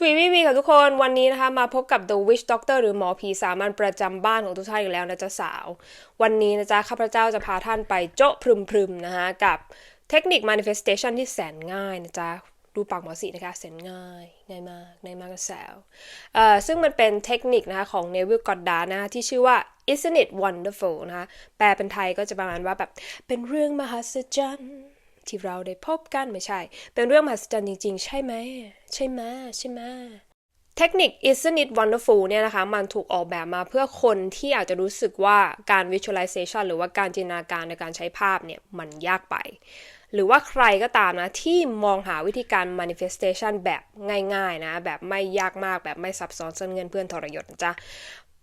สวีวีวีค่ะทุกคนวันนี้นะคะมาพบกับ The Witch Doctor หรือหมอผีสามัญประจำบ้านของทุกท่านอีกแล้วนะจ๊ะสาว วันนี้นะจ๊ะข้าพเจ้าจะพาท่านไปโจ๊ะพรึมๆนะคะกับเทคนิค manifestation ที่แสนง่ายนะจ๊ะดูปากหมอสีนะคะแสนง่าย ง่ายมากง่ายมากกับแซวเอ่อซึ่งมันเป็นเทคนิคนะคะของ Neville Goddard นะคะที่ชื่อว่า isn't it wonderful นะคะแปลเป็นไทยก็จะประมาณว่าแบบเป็นเรื่องมหัศจรรย์ ที่เราได้พบกันไม่ใช่ เป็นเรื่องมหัศจรรย์จริง ๆ ใช่ไหม ใช่ไหมใช่ไหมเทคนิค isn't it wonderful เนี่ยนะคะ มันถูกออกแบบมาเพื่อคนที่อาจจะรู้สึกว่าการ visualization หรือว่าการจินตนาการในการใช้ภาพเนี่ย มันยากไป หรือว่าใครก็ตามนะ ที่มองหาวิธีการ manifestation แบบง่าย ๆ นะ แบบไม่ยากมากแบบไม่ซับซ้อนเส้นเงินเพื่อนทรยศจ๊ะ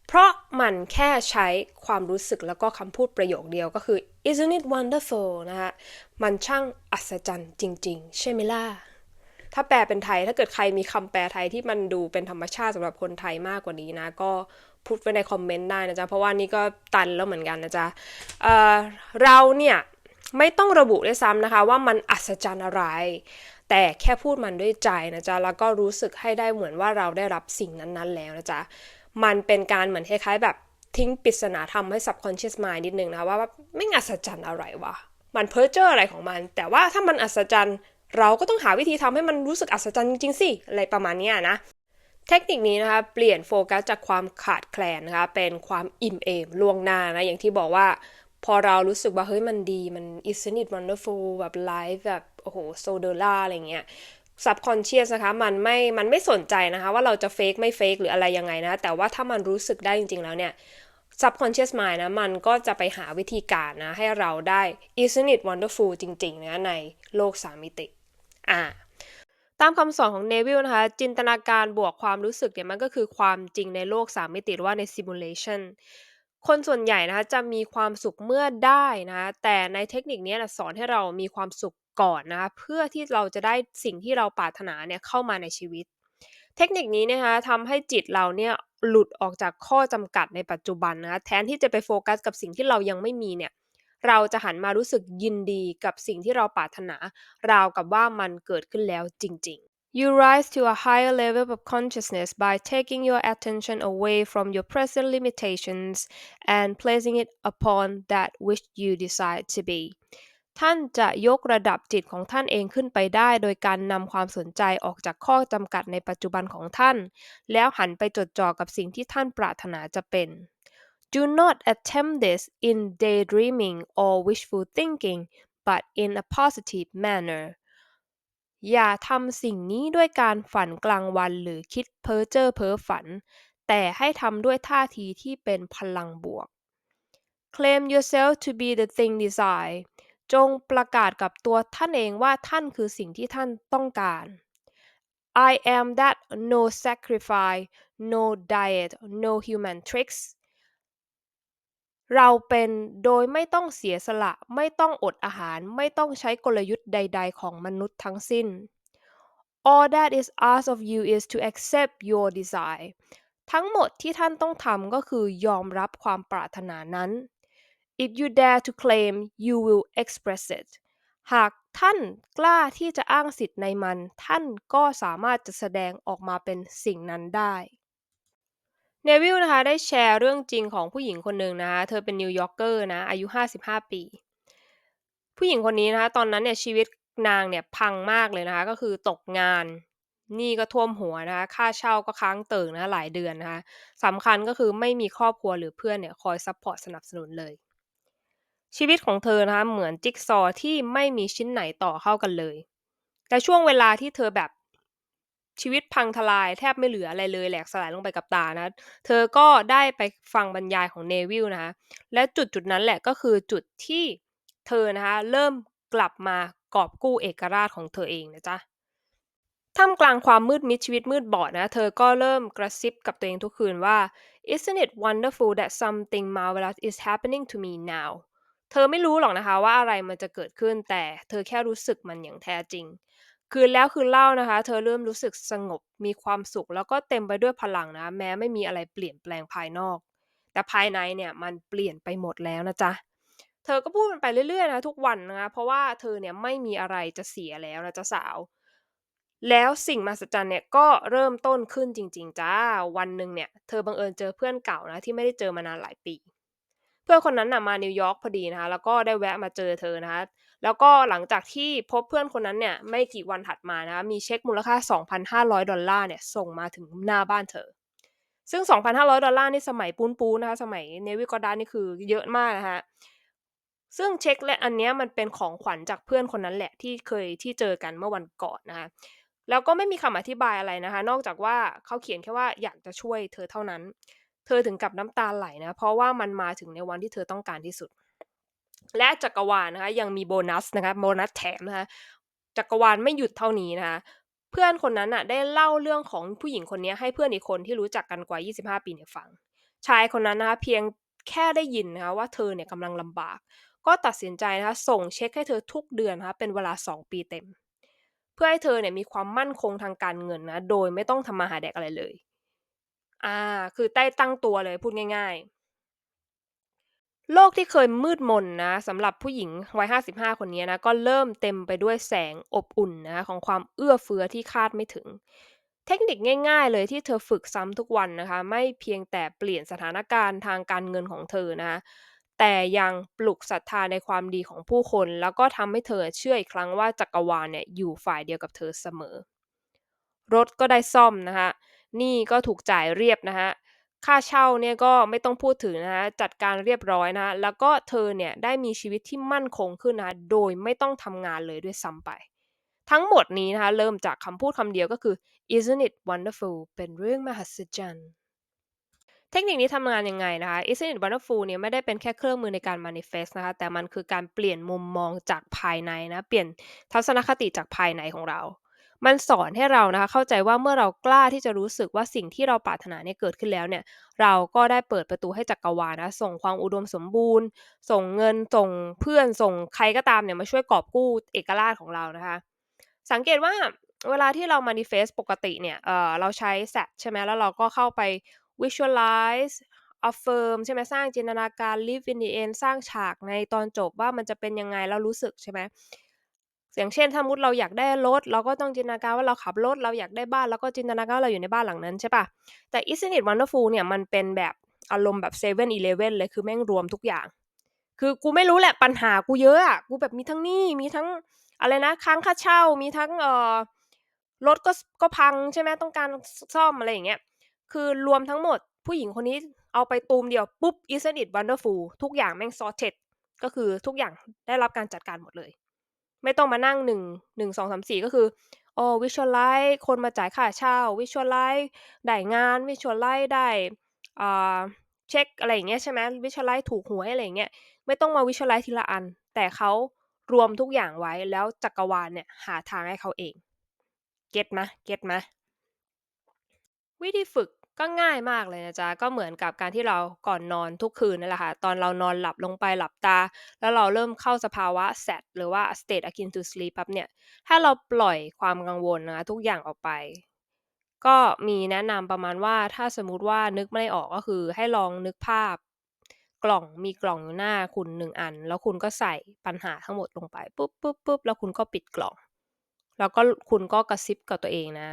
เพราะมันแค่ใช้ความรู้สึกแล้วก็คำพูดประโยคเดียวก็คือ isn't it wonderful นะคะมันช่างอัศจรรย์จริง ๆ ใช่ไหมล่ะ ถ้าแปลเป็นไทยถ้าเกิดใครมีคำแปลไทยที่มันดูเป็นธรรมชาติสำหรับคนไทยมากกว่านี้นะ ก็พูดไว้ในคอมเมนต์ได้นะจ๊ะ เพราะว่านี่ก็ตันแล้วเหมือนกันนะจ๊ะเเราเนี่ยไม่ต้องระบุด้วยซ้ำนะคะ ว่ามันอัศจรรย์อะไร แต่แค่พูดมันด้วยใจนะจ๊ะ แล้วก็รู้สึกให้ได้เหมือนว่าเราได้รับสิ่งนั้นๆแล้วนะจ๊ะ มันเป็นการเหมือนคล้ายๆ แบบทิ้งปริศนาธรรมให้ subconscious mind นิดนึงนะว่าไม่อัศจรรย์อะไรวะ มันเพ้อเจ้ออะไรของมัน แต่ว่าถ้ามันอัศจรรย์เราก็ต้องหาวิธีทำให้มันรู้สึกอัศจรรย์จริงๆสิ อะไรประมาณนี้นะ เทคนิคนี้นะคะเปลี่ยนโฟกัสจากความขาดแคลนนะคะเป็นความอิ่มเอมล่วงหน้านะ อย่างที่บอกว่า พอเรารู้สึกว่าเฮ้ยมันดีมัน isn't it wonderful แบบ life แบบโอ้โห so d o l a อะไรเงี้ย subconscious นะคะมันไม่มันไม่สนใจนะคะ ว่าเราจะ fake ไม่ fake หรืออะไรยังไงนะ แต่ว่าถ้ามันรู้สึกได้จริง ๆ แล้วเนี่ย subconscious mind นะ มันก็จะไปหาวิธีการนะ ให้เราได้ isn't it wonderful จริง ๆ นะ ในโลกสามมิติ อ่า ตามคำสอนของเนวิลนะคะ จินตนาการบวกความรู้สึกเนี่ยมันก็คือความจริงในโลกสามมิติหรือว่าใน simulation คนส่วนใหญ่นะคะจะมีความสุขเมื่อได้นะ แต่ในเทคนิคนี้นะสอนให้เรามีความสุข ก่อนนะคะเพื่อที่เราจะได้สิ่งที่เราปรารถนาเนี่ยเข้ามาในชีวิต เทคนิคนี้นะคะทำให้จิตเราเนี่ยหลุดออกจากข้อจำกัดในปัจจุบันนะคะแทนที่จะไปโฟกัสกับสิ่งที่เรายังไม่มีเนี่ยเราจะหันมารู้สึกยินดีกับสิ่งที่เราปรารถนา ราวกับว่ามันเกิดขึ้นแล้วจริง ๆ You rise to a higher level of consciousness by taking your attention away from your present limitations and placing it upon that which you decide to be ท่านจะยกระดับจิตของท่านเองขึ้นไปได้ โดยการนำความสนใจออกจากข้อจำกัดในปัจจุบันของท่าน แล้วหันไปจดจ่อกับสิ่งที่ท่านปรารถนาจะเป็น Do not attempt this in daydreaming or wishful thinking but in a positive manner อย่าทำสิ่งนี้ด้วยการฝันกลางวันหรือคิดเพ้อเจ้อเพ้อฝัน แต่ให้ทำด้วยท่าทีที่เป็นพลังบวก Claim yourself to be the thing desired จงประกาศกับตัวท่านเองว่าท่านคือสิ่งที่ท่านต้องการ I am that no sacrifice no diet no human tricks เราเป็นโดยไม่ต้องเสียสละ ไม่ต้องอดอาหาร ไม่ต้องใช้กลยุทธ์ใด ๆ ของมนุษย์ทั้งสิ้น All that is asked of you is to accept your desire ทั้งหมดที่ท่านต้องทำก็คือยอมรับความปรารถนานั้น If you dare to claim you will express it หากท่านกล้าที่จะอ้างสิทธิ์ในมัน ท่านก็สามารถจะแสดงออกมาเป็นสิ่งนั้นได้เนวิลนะคะได้แชร์เรื่องจริงของผู้หญิงคนหนึ่งนะคะเธอเป็นนิวยอร์กเกอร์นะอายุ 55 ปี ผู้หญิงคนนี้นะคะตอนนั้นเนี่ยชีวิตนางเนี่ยพังมากเลยนะคะก็คือตกงานหนี้ก็ท่วมหัวนะคะค่าเช่าก็ค้างเติ่งนะหลายเดือนนะคะสำคัญก็คือไม่มีครอบครัวหรือเพื่อนเนี่ยคอยซัพพอร์ตสนับสนุนเลย ชีวิตของเธอนะคะเหมือนจิ๊กซอว์ที่ไม่มีชิ้นไหนต่อเข้ากันเลย แต่ช่วงเวลาที่เธอแบบชีวิตพังทลายแทบไม่เหลืออะไรเลยแหลกสลายลงไปกับตานะ เธอก็ได้ไปฟังบรรยายของเนวิลนะคะและจุดจุดนั้นแหละก็คือจุดที่เธอนะคะเริ่มกลับมากอบกู้เอกราชของเธอเองนะจ๊ะท่ามกลางความมืดมิดชีวิตมืดบอดนะ เธอก็เริ่มกระซิบกับตัวเองทุกคืนว่า isn't it wonderful that something marvelous is happening to me now เธอไม่รู้หรอกนะคะว่าอะไรมันจะเกิดขึ้น แต่เธอแค่รู้สึกมันอย่างแท้จริง คืนแล้วคืนเล่านะคะ เธอเริ่มรู้สึกสงบ มีความสุข แล้วก็เต็มไปด้วยพลังนะ แม้ไม่มีอะไรเปลี่ยนแปลงภายนอก แต่ภายในเนี่ยมันเปลี่ยนไปหมดแล้วนะจ๊ะ เธอก็พูดมันไปเรื่อยๆนะทุกวันนะคะ เพราะว่าเธอเนี่ยไม่มีอะไรจะเสียแล้วนะจ๊ะสาว แล้วสิ่งมหัศจรรย์เนี่ยก็เริ่มต้นขึ้นจริง ๆ จ้า วันหนึ่งเนี่ย เธอบังเอิญเจอเพื่อนเก่านะที่ไม่ได้เจอมานานหลายปี เพื่อนคนนั้นน่ะมานิวยอร์กพอดีนะคะ แล้วก็ได้แวะมาเจอเธอนะคะ แล้วก็หลังจากที่พบเพื่อนคนนั้นเนี่ยไม่กี่วันถัดมานะคะ มีเช็คมูลค่า 2,500 ดอลลาร์เนี่ยส่งมาถึงหน้าบ้านเธอ ซึ่ง 2,500 ดอลลาร์นี่สมัยปูนปูนะคะ สมัยเนวิกอดานี่คือเยอะมากนะคะซึ่งเช็คและอันเนี้ยมันเป็นของขวัญจากเพื่อนคนนั้นแหละที่เคยที่เจอกันเมื่อวันก่อนนะคะแล้วก็ไม่มีคำอธิบายอะไรนะคะ นอกจากว่าเขาเขียนแค่ว่าอยากจะช่วยเธอเท่านั้น เธอถึงกับน้ำตาไหลนะ เพราะว่ามันมาถึงในวันที่เธอต้องการที่สุด และจักรวาลนะคะ ยังมีโบนัสนะคะโบนัสแถมนะคะจักรวาลไม่หยุดเท่านี้นะคะเพื่อนคนนั้นอะได้เล่าเรื่องของผู้หญิงคนนี้ให้เพื่อนอีกคนที่รู้จักกันกว่า 25 ปีเนี่ยฟัง ชายคนนั้นนะคะเพียงแค่ได้ยินนะคะว่าเธอเนี่ยกำลังลำบาก ก็ตัดสินใจนะคะส่งเช็คให้เธอทุกเดือนนะคะเป็นเวลา 2 ปีเต็ม เพื่อให้เธอเนี่ยมีความมั่นคงทางการเงินนะโดยไม่ต้องทำมาหาแดกอะไรเลย อ่าคือใต้ตั้งตัวเลย พูดง่าย ๆ โลกที่เคยมืดมนนะสำหรับผู้หญิงวัย 55 คนนี้นะ ก็เริ่มเต็มไปด้วยแสงอบอุ่นนะของความเอื้อเฟื้อที่คาดไม่ถึง เทคนิคง่ายๆ เลยที่เธอฝึกซ้ำทุกวันนะคะ ไม่เพียงแต่เปลี่ยนสถานการณ์ทางการเงินของเธอนะ แต่ยังปลุกศรัทธาในความดีของผู้คน แล้วก็ทำให้เธอเชื่ออีกครั้งว่าจักรวาลเนี่ยอยู่ฝ่ายเดียวกับเธอเสมอ รถก็ได้ซ่อมนะคะ หนี่ก็ถูกจ่ายเรียบนะคะค่าเช่าเนี่ยก็ไม่ต้องพูดถึงนะคะจัดการเรียบร้อยนะคะแล้วก็เธอเนี่ยได้มีชีวิตที่มั่นคงขึ้นนะะโดยไม่ต้องทำงานเลยด้วยซ้ำไป ทั้งหมดนี้นะคะเริ่มจากคำพูดคำเดียวก็คือ isn't it wonderful เป็นเรื่องมหัศจรรย์เทคนิคนี้ทำงานยังไงนะคะ Isn't it wonderful เนี่ยไม่ได้เป็นแค่เครื่องมือในการ manifest นะคะแต่มันคือการเปลี่ยนมุมมองจากภายในนะเปลี่ยนทัศนคติจากภายในของเรา มันสอนให้เรานะคะเข้าใจว่าเมื่อเรากล้าที่จะรู้สึกว่าสิ่งที่เราปรารถนาเนี่ยเกิดขึ้นแล้วเนี่ยเราก็ได้เปิดประตูให้จักรวาลนะส่งความอุดมสมบูรณ์ ส่งเงินส่งเพื่อนส่งใครก็ตามเนี่ยมาช่วยกอบกู้เอกราชของเรานะคะ สังเกตว่าเวลาที่เรา manifest ปกติเนี่ยเเราใช้ set ใช่ไหมแล้วเราก็เข้าไป visualize affirm ใช่ไหมสร้างจินตนาการ live in the end สร้างฉากในตอนจบว่ามันจะเป็นยังไงแล้วรู้สึกใช่ไหม อย่างเช่น ถ้ามุดเราอยากได้รถ เราก็ต้องจินตนาการว่าเราขับรถ เราอยากได้บ้านแล้วก็จินตนาการเราอยู่ในบ้านหลังนั้นใช่ปะแต่ Isn't it wonderful เนี่ยมันเป็นแบบอารมณ์แบบ7 e เ e ่ e อเลยคือแม่งรวมทุกอย่าง คือกูไม่รู้แหละปัญหากูเยอะอะกูแบบมีทั้งหนี้มีทั้งอะไรนะค้างค่าเช่ามีทั้งเอ่อรถก็ก็พังใช่ไหมต้องการซ่อมอะไรอย่างเงี้ยคือรวมทั้งหมดผู้หญิงคนนี้เอาไปตูมเดียวปุ๊บ isn't it wonderful ทุกอย่างแม่ง sorted ก็คือทุกอย่างได้รับการจัดการหมดเลย ไม่ต้องมานั่งหนึ่งหนึ่งสองสามสี่ก็คืออ๋อ visualize คนมาจ่ายค่าเช่า visualize ได้งาน visualize ได้อ่าเช็คอะไรอย่างเงี้ยใช่ไหม visualize ถูกหวยอะไรอย่างเงี้ยไม่ต้องมา visualize ทีละอัน แต่เขารวมทุกอย่างไว้แล้วจักรวาลเนี่ยหาทางให้เขาเอง เก็ตไหมเก็ตไหมวิธีฝึก ก็ง่ายมากเลยนะจ๊ะ ก็เหมือนกับการที่เราก่อนนอนทุกคืนนั่นแหละค่ะ ตอนเรานอนหลับลงไปหลับตา แล้วเราเริ่มเข้าสภาวะ set หรือว่า state akin to sleep ปั๊บเนี่ย ถ้าเราปล่อยความกังวลนะทุกอย่างออกไป ก็มีแนะนำประมาณว่า ถ้าสมมุติว่านึกไม่ออกก็คือให้ลองนึกภาพ กล่องมีกล่องอยู่หน้าคุณหนึ่งอัน แล้วคุณก็ใส่ปัญหาทั้งหมดลงไปปุ๊บปุ๊บปุ๊บแล้วคุณก็ปิดกล่อง แล้วก็คุณก็กระซิบกับตัวเองนะ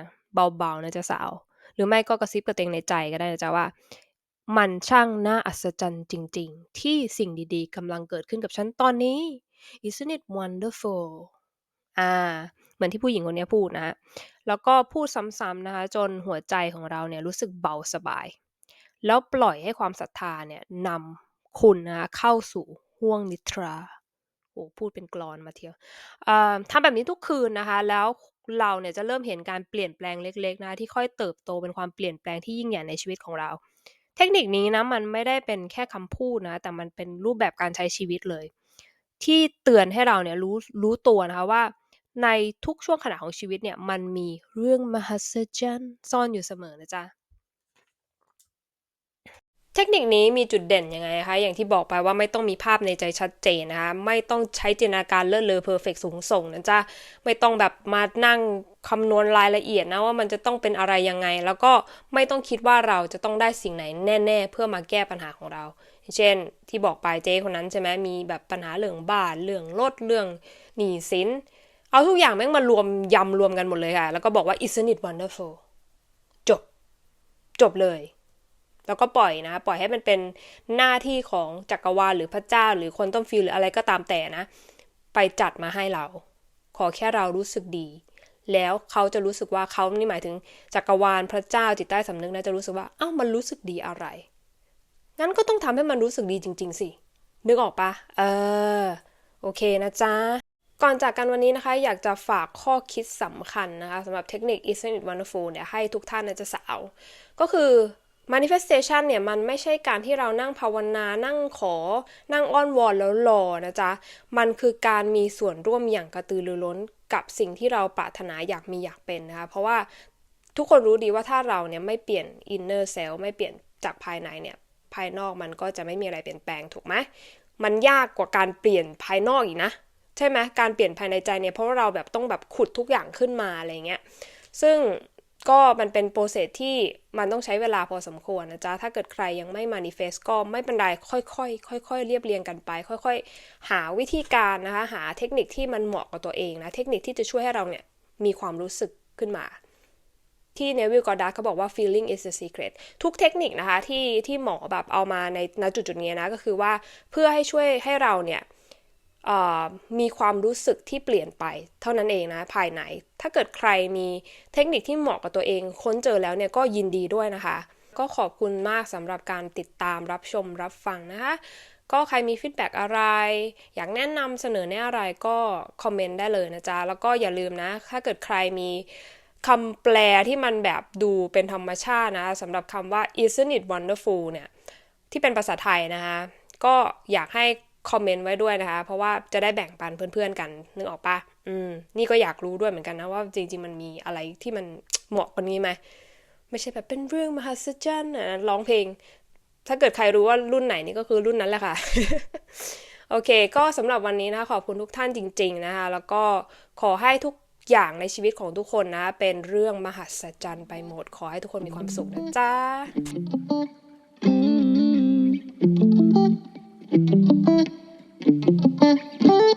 เบาๆนะจ๊ะสาว หรือไม่ก็กระซิบกับตัวเองในใจก็ได้นะจ๊ะว่า มันช่างน่าอัศจรรย์จริง ๆ ที่สิ่งดีๆกำลังเกิดขึ้นกับฉันตอนนี้ isn't it wonderful อ่า เหมือนที่ผู้หญิงคนนี้พูดนะแล้วก็พูดซ้ำๆนะคะ จนหัวใจของเราเนี่ยรู้สึกเบาสบาย แล้วปล่อยให้ความศรัทธาเนี่ยนำคุณนะคะเข้าสู่ห่วงนิทราโอ้พูดเป็นกรอนมาเทียวทำแบบนี้ทุกคืนนะคะ แล้ว เราเนี่ยจะเริ่มเห็นการเปลี่ยนแปลงเล็ก ๆ นะที่ค่อยเติบโตเป็นความเปลี่ยนแปลงที่ยิ่งใหญ่ในชีวิตของเรา เทคนิคนี้นะมันไม่ได้เป็นแค่คำพูดนะ แต่มันเป็นรูปแบบการใช้ชีวิตเลย ที่เตือนให้เราเนี่ยรู้รู้ตัวนะคะว่า ในทุกช่วงขณะของชีวิตเนี่ยมันมีเรื่องมหัศจรรย์ซ่อนอยู่เสมอนะจ๊ะ เทคนิคนี้มีจุดเด่นยังไงคะ อย่างที่บอกไปว่าไม่ต้องมีภาพในใจชัดเจนนะคะ ไม่ต้องใช้จินตนาการเลิศเลอเพอร์เฟกสูงส่งนะจ๊ะ ไม่ต้องแบบมานั่งคำนวณรายละเอียดนะว่ามันจะต้องเป็นอะไรยังไง แล้วก็ไม่ต้องคิดว่าเราจะต้องได้สิ่งไหนแน่ ๆ เพื่อมาแก้ปัญหาของเรา เช่น ที่บอกไปเจ๊คนนั้นใช่ไหมมีแบบปัญหาเรื่องบ้านเรื่องรถเรื่องหนี้สิน เอาทุกอย่างแม่งมารวมยำรวมกันหมดเลยค่ะ แล้วก็บอกว่า isn't it wonderful จบ จบเลย แล้วก็ปล่อยนะ ปล่อยให้มันเป็นหน้าที่ของจักรวาลหรือพระเจ้า หรือคนต้นฟิลหรืออะไรก็ตามแต่นะ ไปจัดมาให้เรา ขอแค่เรารู้สึกดี แล้วเขาจะรู้สึกว่าเขานี่หมายถึงจักรวาลพระเจ้าจิตใต้สำนึกนะจะรู้สึกว่าอ้าวมันรู้สึกดีอะไร งั้นก็ต้องทำให้มันรู้สึกดีจริง ๆสินึกออกปะเออ โอเคนะจ๊ะ ก่อนจากกันวันนี้นะคะ อยากจะฝากข้อคิดสำคัญนะคะสำหรับเทคนิค Isn't it wonderful เนี่ยให้ทุกท่านนะจะสาว ก็คือ manifestation เนี่ยมันไม่ใช่การที่เรานั่งภาวนา นั่งขอ นั่งอ้อนวอนแล้วรอนะจ๊ะ มันคือการมีส่วนร่วมอย่างกระตือรือร้นกับสิ่งที่เราปรารถนาอยากมีอยากเป็นนะคะ เพราะว่าทุกคนรู้ดีว่าถ้าเราเนี่ยไม่เปลี่ยน inner self ไม่เปลี่ยนจากภายในเนี่ย ภายนอกมันก็จะไม่มีอะไรเปลี่ยนแปลงถูกไหม มันยากกว่าการเปลี่ยนภายนอกอีกนะ ใช่ไหมการเปลี่ยนภายในใจเนี่ยเพราะว่าเราแบบต้องแบบขุดทุกอย่างขึ้นมาอะไรเงี้ย ซึ่ง ก็มันเป็นโปรเซสที่มันต้องใช้เวลาพอสมควรนะจ๊ะ ถ้าเกิดใครยังไม่ manifest ก็ไม่เป็นไร ค่อยๆ ค่อยๆ เรียบเรียงกันไป ค่อยๆ หาวิธีการนะคะ หาเทคนิคที่มันเหมาะกับตัวเองนะ เทคนิคที่จะช่วยให้เราเนี่ยมีความรู้สึกขึ้นมา ที่เนวิลกอร์ดัสเขาบอกว่า feeling is the secret ทุกเทคนิคนะคะที่ที่หมอแบบเอามาในณจุดจุดนี้นะ ก็คือว่าเพื่อให้ช่วยให้เราเนี่ย มีความรู้สึกที่เปลี่ยนไป เท่านั้นเองนะภายใน ถ้าเกิดใครมีเทคนิคที่เหมาะกับตัวเอง ค้นเจอแล้วเนี่ยก็ยินดีด้วยนะคะ ก็ขอบคุณมากสำหรับการติดตามรับชมรับฟังนะคะ ก็ใครมีฟีดแบ็กอะไร อยากแนะนำเสนอแนะอะไรก็คอมเมนต์ได้เลยนะจ๊ะ แล้วก็อย่าลืมนะ ถ้าเกิดใครมีคำแปลที่มันแบบดูเป็นธรรมชาตินะสำหรับคำว่า isn't it wonderful เนี่ยที่เป็นภาษาไทยนะคะ ก็อยากให้ คอมเมนต์ไว้ด้วยนะคะ เพราะว่าจะได้แบ่งปันเพื่อนๆกันนึกออกปะอืมนี่ก็อยากรู้ด้วยเหมือนกันนะว่าจริง ๆ มันมีอะไรที่มันเหมาะกว่านี้ไหมไม่ใช่แบบเป็นเรื่องมหัศจรรย์นะร้องเพลง ถ้าเกิดใครรู้ว่ารุ่นไหนนี่ก็คือรุ่นนั้นแหละค่ะ โอเค ก็สำหรับวันนี้นะขอบคุณทุกท่านจริง ๆ นะคะ แล้วก็ขอให้ทุกอย่างในชีวิตของทุกคนนะ เป็นเรื่องมหัศจรรย์ไปหมด ขอให้ทุกคนมีความสุขนะจ๊ะ